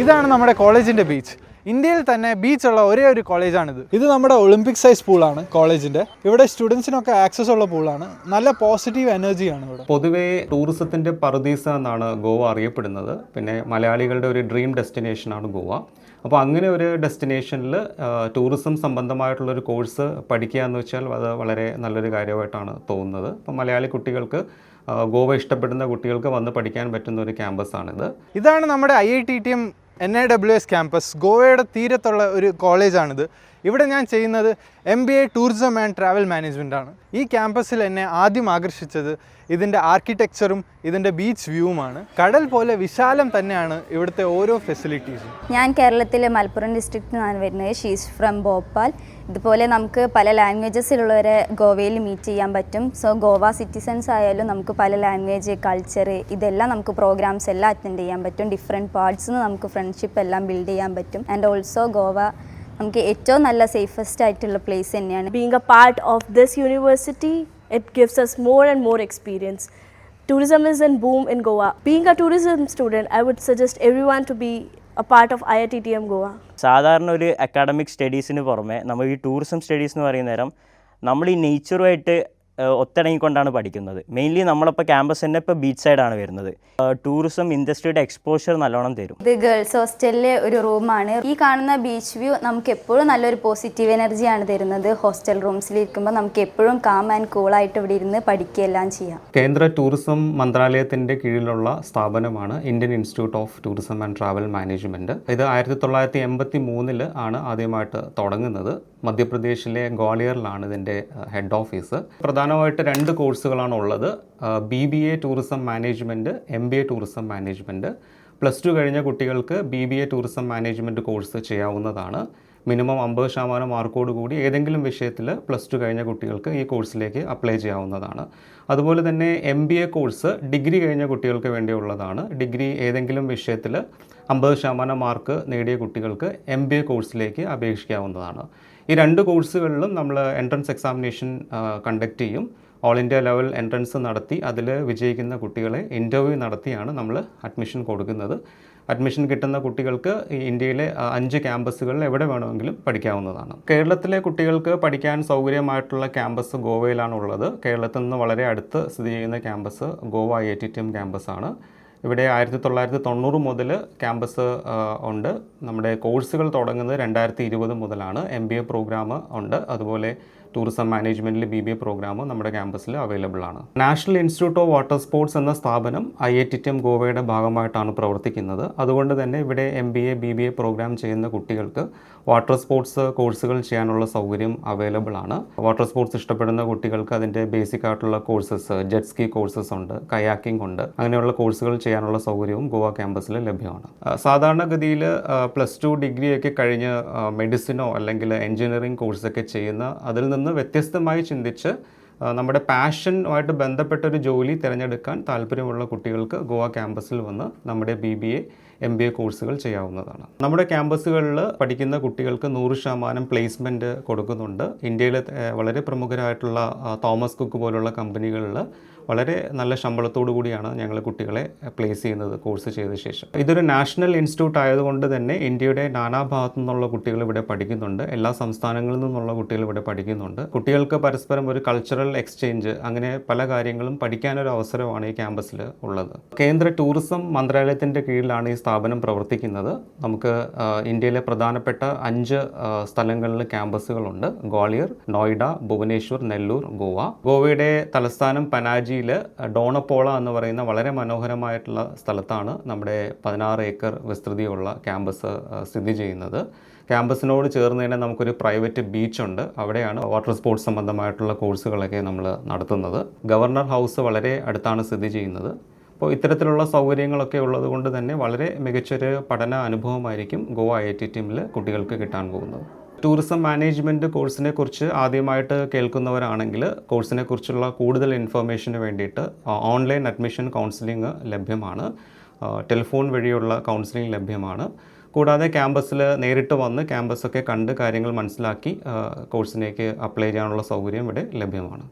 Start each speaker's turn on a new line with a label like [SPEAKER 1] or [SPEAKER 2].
[SPEAKER 1] ഇതാണ് നമ്മുടെ കോളേജിന്റെ ബീച്ച്. ഇന്ത്യയിൽ തന്നെ ബീച്ചുള്ള ഒരേ ഒരു കോളേജാണിത്. ഇത് നമ്മുടെ ഒളിമ്പിക് സൈസ് പൂളാണ് കോളേജിന്റെ. ഇവിടെ സ്റ്റുഡൻസിനൊക്കെ ആക്സസ് ഉള്ള പൂളാണ്. നല്ല പോസിറ്റീവ് എനർജിയാണ് ഇവിടെ.
[SPEAKER 2] പൊതുവേ ടൂറിസത്തിന്റെ പറുദീസ എന്നാണ് ഗോവ അറിയപ്പെടുന്നത്. പിന്നെ മലയാളികളുടെ ഒരു ഡ്രീം ഡെസ്റ്റിനേഷൻ ആണ് ഗോവ. അപ്പോൾ അങ്ങനെ ഒരു ഡെസ്റ്റിനേഷനിൽ ടൂറിസം സംബന്ധമായിട്ടുള്ള ഒരു കോഴ്സ് പഠിക്കുക എന്ന് വെച്ചാൽ അത് വളരെ നല്ലൊരു കാര്യമായിട്ടാണ് തോന്നുന്നത്. അപ്പോൾ മലയാളി കുട്ടികൾക്ക് ഗോവ ഇഷ്ടപ്പെടുന്ന കുട്ടികൾക്ക് വന്ന് പഠിക്കാൻ പറ്റുന്ന ഒരു ക്യാമ്പസാണിത്
[SPEAKER 1] ഇതാണ് നമ്മുടെ I I T T M N I W S campus ഗോവയുടെ തീരത്തുള്ള ഒരു കോളേജാണിത് ഇവിടെ ഞാൻ ചെയ്യുന്നത് M B A tourism and travel management ആണ്. ഈ ക്യാമ്പസിൽ എന്നെ ആദ്യം ആകർഷിച്ചത് ഇതിന്റെ ആർക്കിടെക്ചറും ഇതിന്റെ ബീച്ച് വ്യൂവുമാണ്. കടൽ പോലെ വിശാലം തന്നെയാണ് ഇവിടുത്തെ ഓരോ ഫെസിലിറ്റീസും.
[SPEAKER 3] ഞാൻ കേരളത്തിലെ മലപ്പുറം ഡിസ്ട്രിക്റ്റിൽ നിന്നാണ് വരുന്നത്. ഷീസ് ഫ്രം ഭോപ്പാൽ ഇതുപോലെ നമുക്ക് പല ലാംഗ്വേജസിലുള്ളവരെ ഗോവയിൽ മീറ്റ് ചെയ്യാൻ പറ്റും. സോ ഗോവ സിറ്റിസൻസ് ആയാലും നമുക്ക് പല ലാംഗ്വേജ് കൾച്ചർ ഇതെല്ലാം നമുക്ക് പ്രോഗ്രാംസ് എല്ലാം അറ്റൻഡ് ചെയ്യാൻ പറ്റും. ഡിഫറെന്റ് പാർട്സിൽ നിന്ന് നമുക്ക് ഫ്രണ്ട്ഷിപ്പ് എല്ലാം ബിൽഡ് ചെയ്യാൻ പറ്റും. ആൻഡ് ഓൾസോ ഗോവ നമുക്ക് ഏറ്റവും നല്ല സേഫസ്റ്റ് ആയിട്ടുള്ള പ്ലേസ് തന്നെയാണ്.
[SPEAKER 4] Being a part of this university it gives us more and more experience tourism is in boom in Goa being a tourism student I would suggest every one to be a part of I I T M Goa
[SPEAKER 5] സാധാരണ ഒരു academic സ്റ്റഡീസിന് പുറമെ നമ്മൾ ഈ tourism studies എന്ന് പറയുന്ന നേരം നമ്മൾ ഈ നേച്ചറുമായിട്ട് ഒത്തിണങ്ങിക്കൊണ്ടാണ് പഠിക്കുന്നത്. മെയിൻലി നമ്മളിപ്പോൾ ക്യാമ്പസ് തന്നെ ഇപ്പോൾ ബീച്ച് സൈഡാണ് വരുന്നത്. ടൂറിസം ഇൻഡസ്ട്രിയുടെ എക്സ്പോഷർ നല്ലോണം തരും.
[SPEAKER 3] ഇത് ഗേൾസ് ഹോസ്റ്റലിലെ ഒരു റൂമാണ് ഈ കാണുന്ന ബീച്ച് വ്യൂ നമുക്ക് എപ്പോഴും നല്ലൊരു പോസിറ്റീവ് എനർജിയാണ് തരുന്നത്. ഹോസ്റ്റൽ റൂംസിൽ ഇരിക്കുമ്പോൾ നമുക്ക് എപ്പോഴും കാം ആൻഡ് കൂൾ ആയിട്ട് ഇവിടെ ഇരുന്ന് പഠിക്കുകയെല്ലാം ചെയ്യാം.
[SPEAKER 2] കേന്ദ്ര ടൂറിസം മന്ത്രാലയത്തിന്റെ കീഴിലുള്ള സ്ഥാപനമാണ് Indian Institute of Tourism and Travel Management ഇത് ആയിരത്തി തൊള്ളായിരത്തി എൺപത്തി മൂന്നിൽ ആണ് ആദ്യമായിട്ട് തുടങ്ങുന്നത്. മധ്യപ്രദേശിലെ ഗ്വാളിയറിലാണ് ഇതിന്റെ ഹെഡ് ഓഫീസ് പ്രധാനമായിട്ട് രണ്ട് കോഴ്സുകളാണ് ഉള്ളത്. B B A tourism management M B A tourism management plus two കഴിഞ്ഞ കുട്ടികൾക്ക് B B A tourism management course ചെയ്യാവുന്നതാണ്. മിനിമം അമ്പത് ശതമാനം മാർക്കോട് കൂടി ഏതെങ്കിലും വിഷയത്തിൽ പ്ലസ് ടു കഴിഞ്ഞ കുട്ടികൾക്ക് ഈ കോഴ്സിലേക്ക് അപ്ലൈ ചെയ്യാവുന്നതാണ്. അതുപോലെ തന്നെ M B A course degree കഴിഞ്ഞ കുട്ടികൾക്ക് വേണ്ടിയുള്ളതാണ്. ഡിഗ്രി ഏതെങ്കിലും വിഷയത്തിൽ അമ്പത് ശതമാനം മാർക്ക് നേടിയ കുട്ടികൾക്ക് എം ബി എ കോഴ്സിലേക്ക് അപേക്ഷിക്കാവുന്നതാണ്. ഈ രണ്ട് കോഴ്സുകളിലും നമ്മൾ എൻട്രൻസ് എക്സാമിനേഷൻ കണ്ടക്ട് ചെയ്യും. ഓൾ ഇന്ത്യ ലെവൽ എൻട്രൻസ് നടത്തി അതിൽ വിജയിക്കുന്ന കുട്ടികളെ ഇന്റർവ്യൂ നടത്തിയാണ് നമ്മൾ അഡ്മിഷൻ കൊടുക്കുന്നത്. അഡ്മിഷൻ കിട്ടുന്ന കുട്ടികൾക്ക് ഇന്ത്യയിലെ അഞ്ച് ക്യാമ്പസുകളിൽ എവിടെ വേണമെങ്കിലും പഠിക്കാവുന്നതാണ്. കേരളത്തിലെ കുട്ടികൾക്ക് പഠിക്കാൻ സൗകര്യമായിട്ടുള്ള ക്യാമ്പസ് ഗോവയിലാണ് ഉള്ളത് കേരളത്തിൽ നിന്ന് വളരെ അടുത്ത് സ്ഥിതി ചെയ്യുന്ന campus Goa A T T M ക്യാമ്പസാണ് ഇവിടെ ആയിരത്തി തൊള്ളായിരത്തി തൊണ്ണൂറ് മുതൽ ക്യാമ്പസ് ഉണ്ട്. നമ്മുടെ കോഴ്സുകൾ തുടങ്ങുന്നത് രണ്ടായിരത്തി ഇരുപത് മുതലാണ്. എം ബി എ പ്രോഗ്രാം ഉണ്ട്. അതുപോലെ ടൂറിസം മാനേജ്മെന്റിൽ ബി ബി എ പ്രോഗ്രാമും നമ്മുടെ ക്യാമ്പസിൽ അവൈലബിൾ ആണ്. National institute of water sports എന്ന സ്ഥാപനം I I T T M ഗോവയുടെ ഭാഗമായിട്ടാണ് പ്രവർത്തിക്കുന്നത്. അതുകൊണ്ട് തന്നെ ഇവിടെ M B A B B A program ചെയ്യുന്ന കുട്ടികൾക്ക് വാട്ടർ സ്പോർട്സ് കോഴ്സുകൾ ചെയ്യാനുള്ള സൗകര്യം അവൈലബിൾ ആണ്. വാട്ടർ സ്പോർട്സ് ഇഷ്ടപ്പെടുന്ന കുട്ടികൾക്ക് അതിന്റെ ബേസിക് ആയിട്ടുള്ള കോഴ്സസ് ജെറ്റ് സ്കി കോഴ്സസ് ഉണ്ട് കയാക്കിംഗ് ഉണ്ട് അങ്ങനെയുള്ള കോഴ്സുകൾ ചെയ്യാനുള്ള സൗകര്യവും ഗോവ ക്യാമ്പസിൽ ലഭ്യമാണ്. സാധാരണഗതിയിൽ പ്ലസ് ടു ഡിഗ്രിയൊക്കെ കഴിഞ്ഞ് മെഡിസിനോ അല്ലെങ്കിൽ എഞ്ചിനീയറിംഗ് കോഴ്സൊക്കെ ചെയ്യുന്ന അതിൽ നിന്ന് വ്യത്യസ്തമായി ചിന്തിച്ച് നമ്മുടെ പാഷനുമായിട്ട് ബന്ധപ്പെട്ട ഒരു ജോലി തിരഞ്ഞെടുക്കാൻ താല്പര്യമുള്ള കുട്ടികൾക്ക് ഗോവ ക്യാമ്പസിൽ വന്ന് നമ്മുടെ B B A M B A കോഴ്സുകൾ ചെയ്യാവുന്നതാണ്. നമ്മുടെ ക്യാമ്പസുകളിൽ പഠിക്കുന്ന കുട്ടികൾക്ക് നൂറ് ശതമാനം പ്ലേസ്മെന്റ് കൊടുക്കുന്നുണ്ട്. ഇന്ത്യയിലെ വളരെ പ്രമുഖരായിട്ടുള്ള തോമസ് കുക്ക് പോലുള്ള കമ്പനികളിൽ വളരെ നല്ല ശമ്പളത്തോടു കൂടിയാണ് ഞങ്ങൾ കുട്ടികളെ പ്ലേസ് ചെയ്യുന്നത് കോഴ്സ് ചെയ്ത ശേഷം. ഇതൊരു നാഷണൽ ഇൻസ്റ്റിറ്റ്യൂട്ട് ആയതുകൊണ്ട് തന്നെ ഇന്ത്യയുടെ നാനാഭാഗത്തു നിന്നുള്ള കുട്ടികൾ ഇവിടെ പഠിക്കുന്നുണ്ട്. എല്ലാ സംസ്ഥാനങ്ങളിൽ നിന്നുള്ള കുട്ടികൾ ഇവിടെ പഠിക്കുന്നുണ്ട്. കുട്ടികൾക്ക് പരസ്പരം ഒരു കൾച്ചറൽ എക്സ്ചേഞ്ച് അങ്ങനെ പല കാര്യങ്ങളും പഠിക്കാനൊരു അവസരമാണ് ഈ ക്യാമ്പസിൽ ഉള്ളത്. കേന്ദ്ര ടൂറിസം മന്ത്രാലയത്തിന്റെ കീഴിലാണ് ഈ സ്ഥാപനം പ്രവർത്തിക്കുന്നത്. നമുക്ക് ഇന്ത്യയിലെ പ്രധാനപ്പെട്ട അഞ്ച് സ്ഥലങ്ങളിൽ ക്യാമ്പസുകളുണ്ട് ഗ്വാളിയർ നോയിഡ ഭുവനേശ്വർ നെല്ലൂർ ഗോവ. ഗോവയുടെ തലസ്ഥാനം പനാജിയിൽ ഡോണപ്പോള എന്ന് പറയുന്ന വളരെ മനോഹരമായിട്ടുള്ള സ്ഥലത്താണ് നമ്മുടെ പതിനാറ് ഏക്കർ വിസ്തൃതിയുള്ള ക്യാമ്പസ് സ്ഥിതി ചെയ്യുന്നത്. ക്യാമ്പസിനോട് ചേർന്ന് തന്നെ നമുക്കൊരു പ്രൈവറ്റ് ബീച്ചുണ്ട്. അവിടെയാണ് വാട്ടർ സ്പോർട്സ് സംബന്ധമായിട്ടുള്ള കോഴ്സുകളൊക്കെ നമ്മൾ നടത്തുന്നത്. ഗവർണർ ഹൗസ് വളരെ അടുത്താണ് സ്ഥിതി ചെയ്യുന്നത്. അപ്പോൾ ഇത്തരത്തിലുള്ള സൗകര്യങ്ങളൊക്കെ ഉള്ളത് കൊണ്ട് തന്നെ വളരെ മികച്ചൊരു പഠന അനുഭവമായിരിക്കും ഗോവ ഐ ടി ടീമിൽ കുട്ടികൾക്ക് കിട്ടാൻ പോകുന്നത്. ടൂറിസം മാനേജ്മെന്റ് കോഴ്സിനെ കുറിച്ച് ആദ്യമായിട്ട് കേൾക്കുന്നവരാണെങ്കിൽ കോഴ്സിനെ കുറിച്ചുള്ള കൂടുതൽ ഇൻഫർമേഷന് വേണ്ടിയിട്ട് ഓൺലൈൻ അഡ്മിഷൻ കൗൺസിലിംഗ് ലഭ്യമാണ്. ടെലിഫോൺ വഴിയുള്ള കൗൺസിലിംഗ് ലഭ്യമാണ്. കൂടാതെ ക്യാമ്പസിൽ നേരിട്ട് വന്ന് ക്യാമ്പസൊക്കെ കണ്ട് കാര്യങ്ങൾ മനസ്സിലാക്കി കോഴ്സിനേക്ക് അപ്ലൈ ചെയ്യാനുള്ള സൗകര്യം ഇവിടെ ലഭ്യമാണ്.